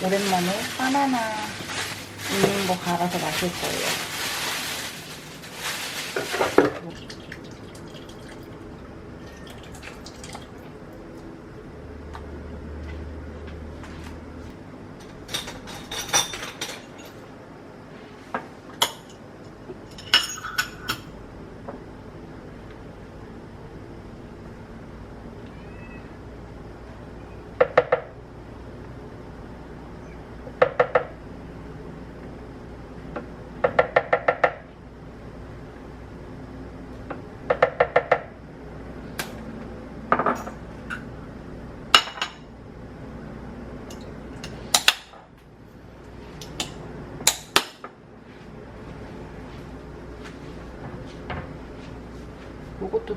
오랜만에 바나나 있는 거 갈아서 마실 거예요.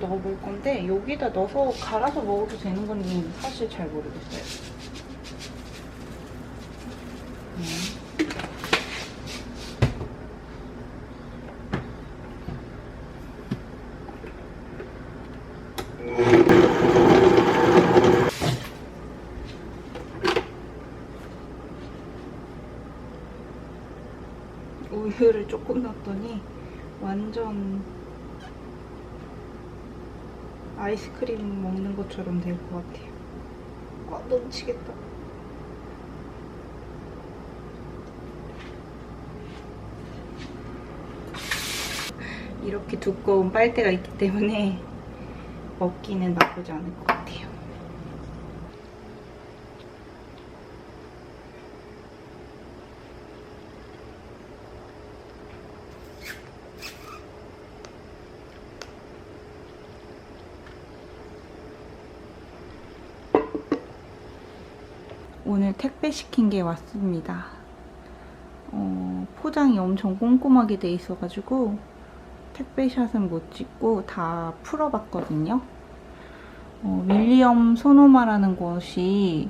넣어볼 건데 여기다 넣어서 갈아서 먹어도 되는 건지 사실 잘 모르겠어요. 음. 우유를 조금 넣었더니 완전 아이스크림 먹는 것처럼 될 것 같아요. 와, 넘치겠다. 이렇게 두꺼운 빨대가 있기 때문에 먹기는 나쁘지 않을 것 같아요. 오늘 택배 시킨 게 왔습니다. 어, 포장이 엄청 꼼꼼하게 돼 있어가지고 택배샷은 못 찍고 다 풀어봤거든요. 어, 윌리엄 소노마라는 곳이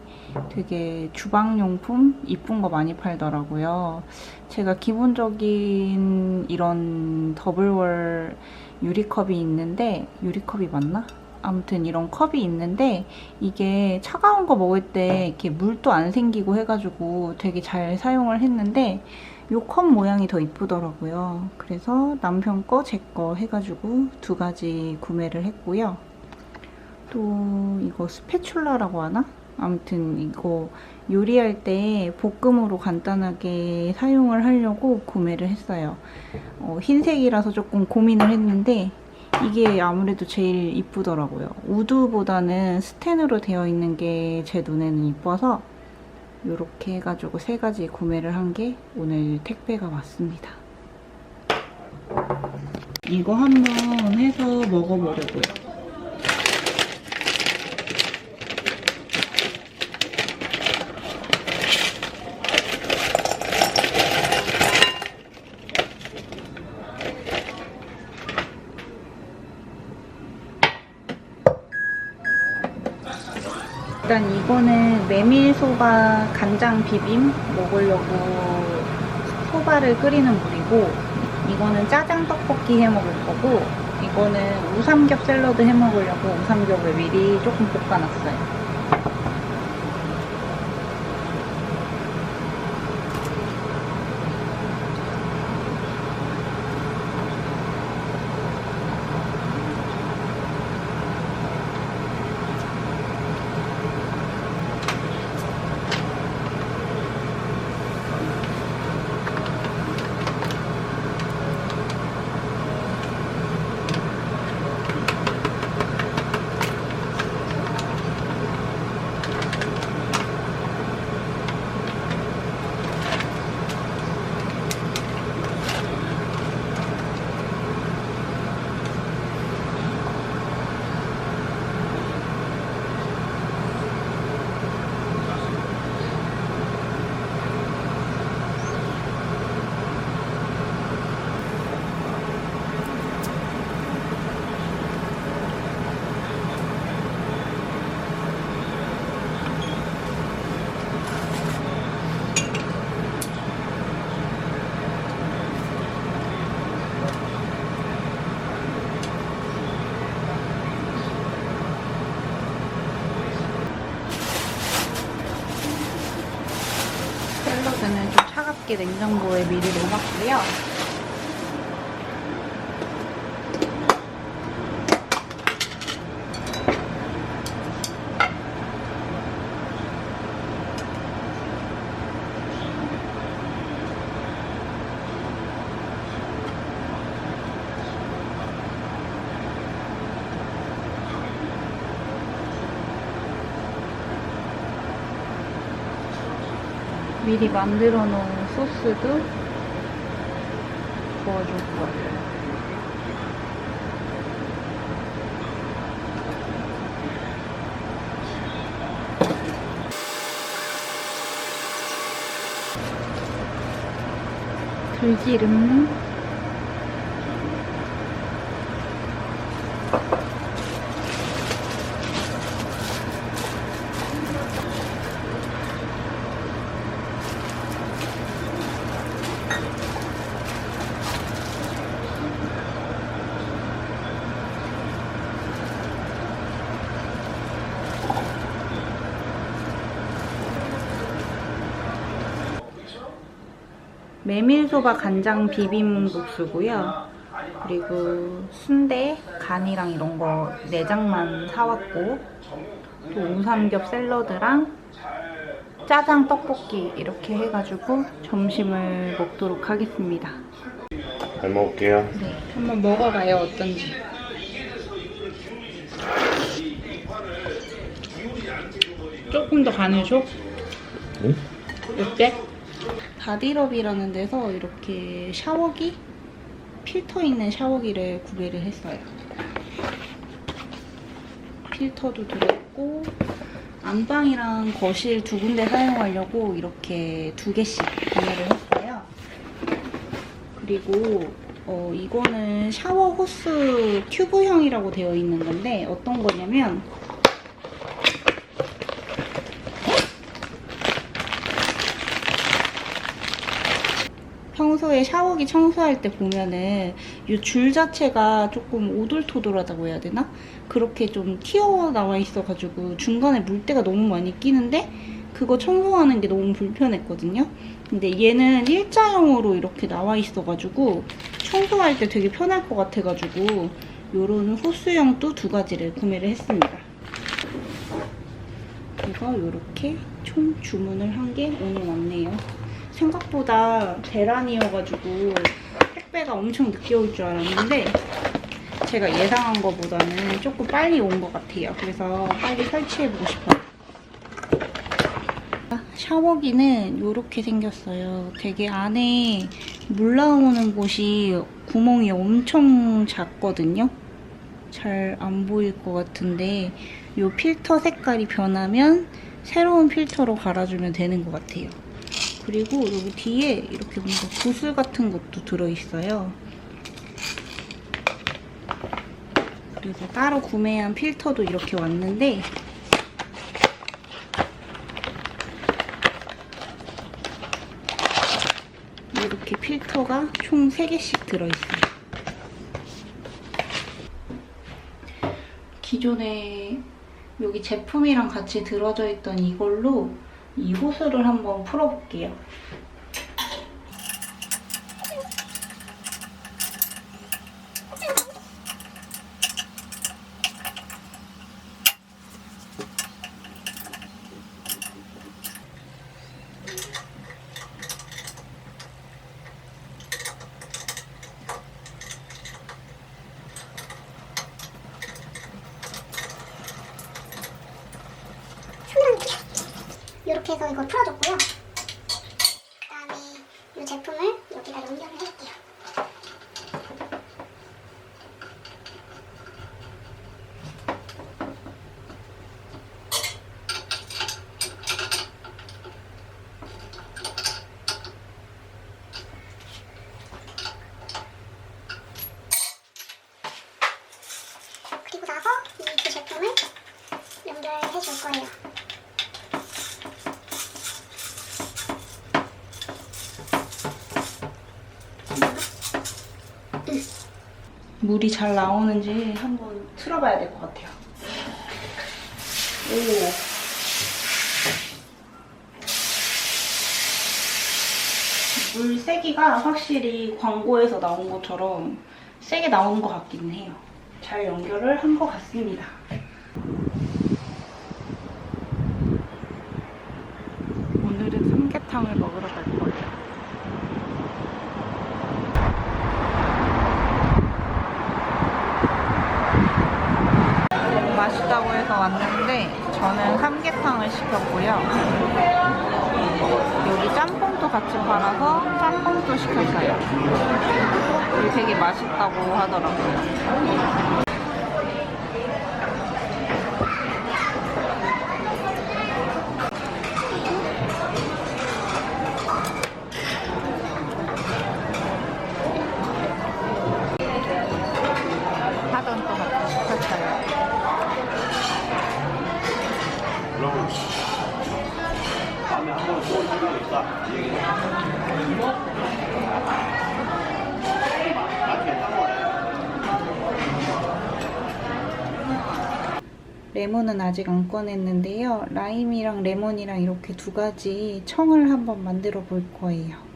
되게 주방용품 이쁜 거 많이 팔더라고요. 제가 기본적인 이런 더블월 유리컵이 있는데 유리컵이 맞나? 아무튼 이런 컵이 있는데 이게 차가운 거 먹을 때 이렇게 물도 안 생기고 해가지고 되게 잘 사용을 했는데 이 컵 모양이 더 이쁘더라고요. 그래서 남편 거, 제 거 해가지고 두 가지 구매를 했고요. 또 이거 스패츌라라고 하나? 아무튼 이거 요리할 때 볶음으로 간단하게 사용을 하려고 구매를 했어요. 어, 흰색이라서 조금 고민을 했는데 이게 아무래도 제일 이쁘더라고요. 우드보다는 스텐으로 되어 있는 게 제 눈에는 이뻐서 이렇게 해가지고 세 가지 구매를 한 게 오늘 택배가 왔습니다. 이거 한번 해서 먹어보려고요. 일단 이거는 메밀소바 간장 비빔 먹으려고 소바를 끓이는 물이고 이거는 짜장 떡볶이 해 먹을 거고 이거는 우삼겹 샐러드 해 먹으려고 우삼겹을 미리 조금 볶아놨어요. 좀 차갑게 냉장고에 미리 넣어놨고요. 미리 만들어 놓은 소스도 부어줄 거예요. 들기름 메밀소바 간장 비빔국수고요. 그리고 순대, 간이랑 이런 거 내장만 사왔고 또 우삼겹 샐러드랑 짜장 떡볶이 이렇게 해가지고 점심을 먹도록 하겠습니다. 잘 먹을게요. 네, 한번 먹어봐요 어떤지. 조금 더 간을 줘? 응? 어때? 바디럽이라는 데서 이렇게 샤워기? 필터 있는 샤워기를 구매를 했어요. 필터도 들었고 안방이랑 거실 두 군데 사용하려고 이렇게 두 개씩 구매를 했어요. 그리고 어, 이거는 샤워 호스 튜브형이라고 되어 있는 건데 어떤 거냐면 평소에 샤워기 청소할 때 보면은 이 줄 자체가 조금 오돌토돌하다고 해야 되나? 그렇게 좀 튀어나와 있어가지고 중간에 물때가 너무 많이 끼는데 그거 청소하는 게 너무 불편했거든요. 근데 얘는 일자형으로 이렇게 나와 있어가지고 청소할 때 되게 편할 것 같아가지고 요런 호스형도 두 가지를 구매를 했습니다. 그래서 이렇게 총 주문을 한 게 오늘 왔네요. 생각보다 대란이어가지고 택배가 엄청 늦게 올 줄 알았는데 제가 예상한 것보다는 조금 빨리 온 것 같아요. 그래서 빨리 설치해보고 싶어요. 샤워기는 이렇게 생겼어요. 되게 안에 물 나오는 곳이 구멍이 엄청 작거든요. 잘 안 보일 것 같은데 이 필터 색깔이 변하면 새로운 필터로 갈아주면 되는 것 같아요. 그리고 여기 뒤에 이렇게 뭔가 구슬 같은 것도 들어있어요. 그래서 따로 구매한 필터도 이렇게 왔는데 이렇게 필터가 총 3개씩 들어있어요. 기존에 여기 제품이랑 같이 들어져 있던 이걸로 이 호스를 한번 풀어볼게요. 이렇게 해서 이걸 풀어줬고요. 그 다음에 이 제품을 여기다 연결을 해줄게요. 그리고 나서 이 두 제품을 연결해 줄 거예요. 물이 잘 나오는지 한번 틀어봐야 될 것 같아요. 오. 물 세기가 확실히 광고에서 나온 것처럼 세게 나오는 것 같기는 해요. 잘 연결을 한 것 같습니다. 오늘은 삼계탕을 먹으러 갈 거예요. 맛있다고 해서 왔는데 저는 삼계탕을 시켰고요. 여기 짬뽕도 같이 팔아서 짬뽕도 시켰어요. 되게 맛있다고 하더라고요. 레몬은 아직 안 꺼냈는데요. 라임이랑 레몬이랑 이렇게 두 가지 청을 한번 만들어 볼 거예요.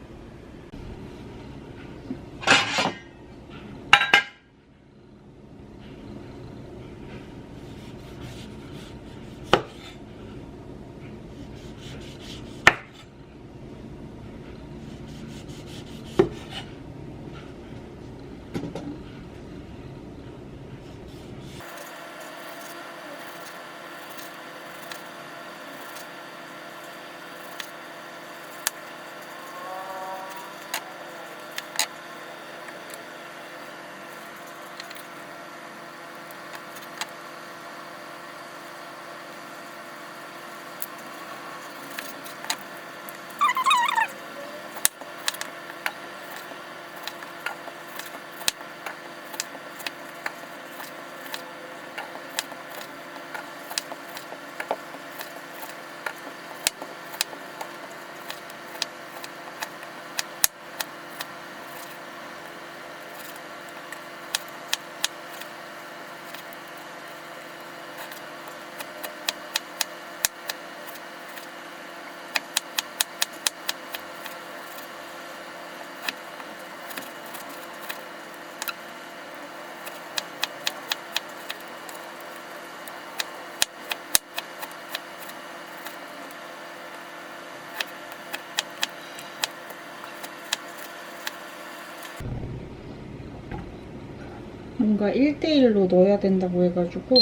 뭔가 1대1로 넣어야 된다고 해가지고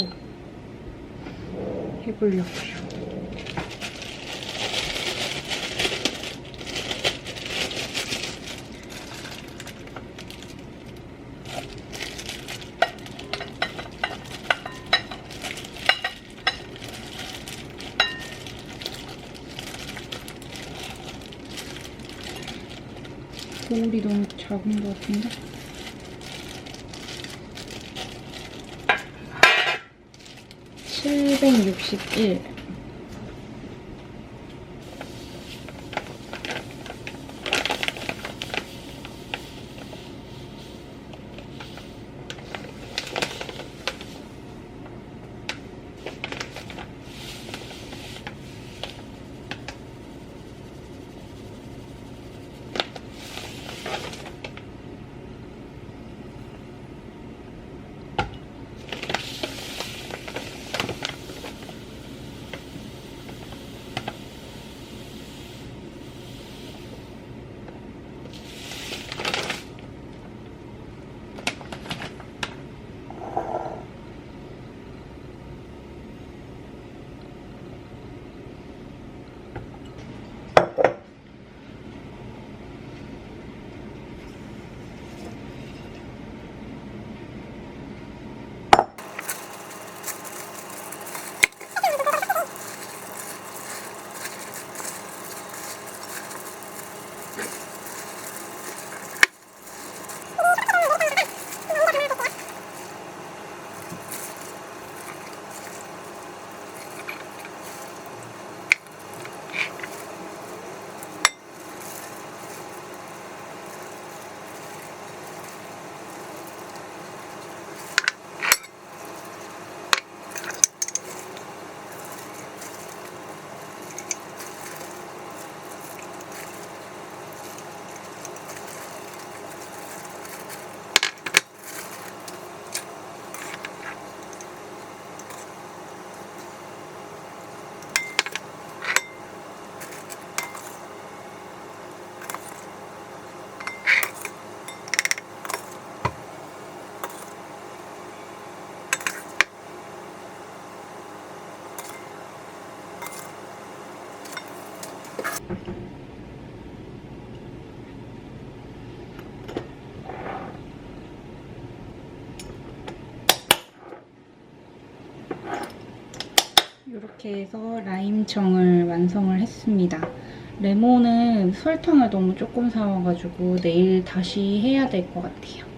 해보려고요. 거울이 너무 작은 것 같은데? 361 이렇게 해서 라임청을 완성을 했습니다. 레몬은 설탕을 너무 조금 사와가지고 내일 다시 해야 될 것 같아요.